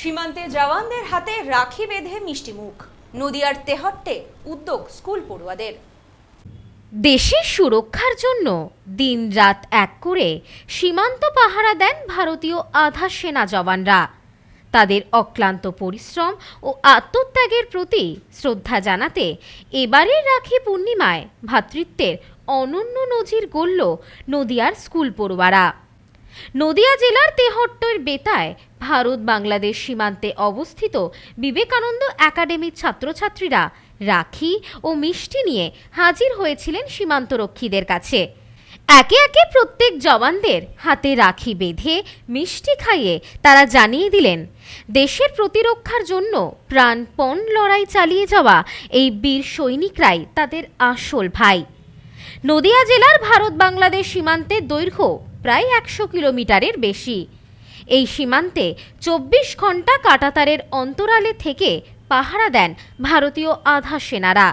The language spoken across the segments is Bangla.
সীমান্তে জওয়ানদের হাতে রাখি বেঁধে মিষ্টি মুখ। নদিয়ার তেহট্টে উদ্যোগ স্কুল পড়ুয়াদের। দেশের সুরক্ষার জন্য দিনরাত এক করে সীমান্ত পাহারা দেন ভারতীয় আধা সেনা জওয়ানরা। তাদের অক্লান্ত পরিশ্রম ও আত্মত্যাগের প্রতি শ্রদ্ধা জানাতে এবারের রাখি পূর্ণিমায় ভ্রাতৃত্বের অনন্য নজির গড়ল নদিয়ার স্কুল পড়ুয়ারা। নদিয়া জেলার তেহট্টর বেতায় ভারত বাংলাদেশ সীমান্তে অবস্থিত বিবেকানন্দ একাডেমির ছাত্রছাত্রীরা রাখি ও মিষ্টি নিয়ে হাজির হয়েছিলেন সীমান্তরক্ষীদের কাছে। একে একে প্রত্যেক জওয়ানদের হাতে রাখি বেঁধে মিষ্টি খাইয়ে তারা জানিয়ে দিলেন, দেশের প্রতিরক্ষার জন্য প্রাণপণ লড়াই চালিয়ে যাওয়া এই বীর সৈনিকরাই তাদের আসল ভাই। নদিয়া জেলার ভারত বাংলাদেশ সীমান্তের দৈর্ঘ্য প্রায় একশো কিলোমিটারের বেশি। এই সীমান্তে চব্বিশ ঘণ্টা কাটাতারের অন্তরালে থেকে পাহারা দেন ভারতীয় আধা সেনারা।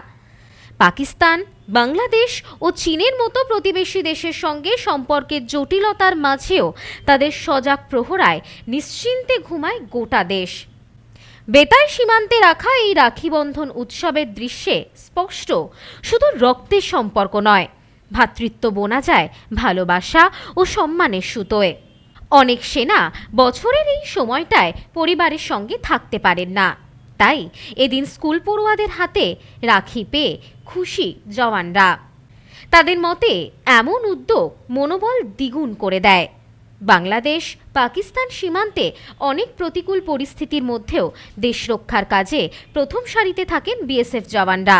পাকিস্তান, বাংলাদেশ ও চীনের মতো প্রতিবেশী দেশের সঙ্গে সম্পর্কের জটিলতার মাঝেও তাদের সজাগ প্রহরায় নিশ্চিন্তে ঘুমায় গোটা দেশ। বেতাই সীমান্তে রাখা এই রাখিবন্ধন উৎসবের দৃশ্যে স্পষ্ট, শুধু রক্তের সম্পর্ক নয়। ভ্রাতৃত্ব বোনা যায় ভালোবাসা ও সম্মানের সুতোয়। অনেক সেনা বছরের এই সময়টায় পরিবারের সঙ্গে থাকতে পারেন না। তাই এদিন স্কুল পড়ুয়াদের হাতে রাখি পেয়ে খুশি জওয়ানরা। তাদের মতে এমন উদ্যোগ মনোবল দ্বিগুণ করে দেয়। বাংলাদেশ পাকিস্তান সীমান্তে অনেক প্রতিকূল পরিস্থিতির মধ্যেও দেশ রক্ষার কাজে প্রথম সারিতে থাকেন বিএসএফ জওয়ানরা।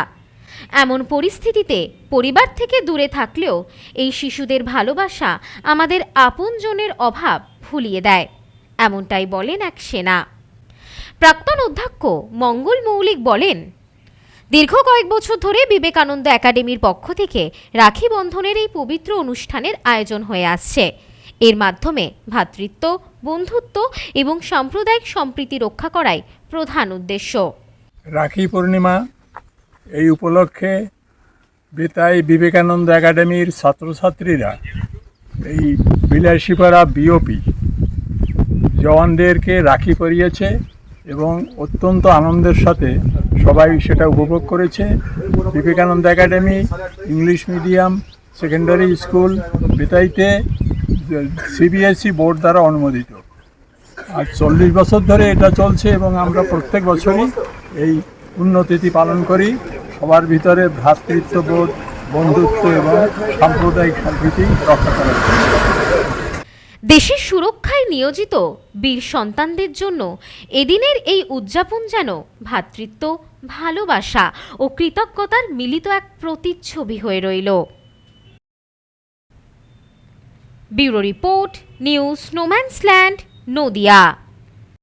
এমন পরিস্থিতিতে পরিবার থেকে দূরে থাকলেও এই শিশুদের ভালোবাসা আমাদের আপনজনের অভাব ভুলিয়ে দেয়, এমনটাই বলেন এক সেনা। প্রাক্তন অধ্যক্ষ মঙ্গল মৌলিক বলেন, দীর্ঘ কয়েক বছর ধরে বিবেকানন্দ একাডেমির পক্ষ থেকে রাখি বন্ধনের এই পবিত্র অনুষ্ঠানের আয়োজন হয়ে আসছে। এর মাধ্যমে ভ্রাতৃত্ব বন্ধুত্ব এবং সাম্প্রদায়িক সম্প্রীতি রক্ষা করাই প্রধান উদ্দেশ্য। রাখি পূর্ণিমা এই উপলক্ষে বেতাই বিবেকানন্দ একাডেমির ছাত্রছাত্রীরা এই বিলাসীপাড়া বিওপি জওয়ানদেরকে রাখি পরিয়েছে এবং অত্যন্ত আনন্দের সাথে সবাই সেটা উপভোগ করেছে। Vivekananda academy, English medium, secondary school বেতাইতে CBSE board E দ্বারা অনুমোদিত। আর চল্লিশ বছর ধরে এটা চলছে এবং আমরা প্রত্যেক বছরই এই পুণ্যতিথি পালন করি। সবার ভিতরে ভ্রাতৃত্ববোধ, বন্ধুত্ব এবং সাম্প্রদায়িক সম্প্রীতি রক্ষা করার দেশের সুরক্ষায় নিয়োজিত বীর সন্তানদের জন্য এদিনের এই উদযাপন যেন ভ্রাতৃত্ব, ভালোবাসা ও কৃতজ্ঞতার মিলিত এক প্রতিচ্ছবি হয়ে রইল। Bureau report, news স্নোম্যান্সল্যান্ড Nadia.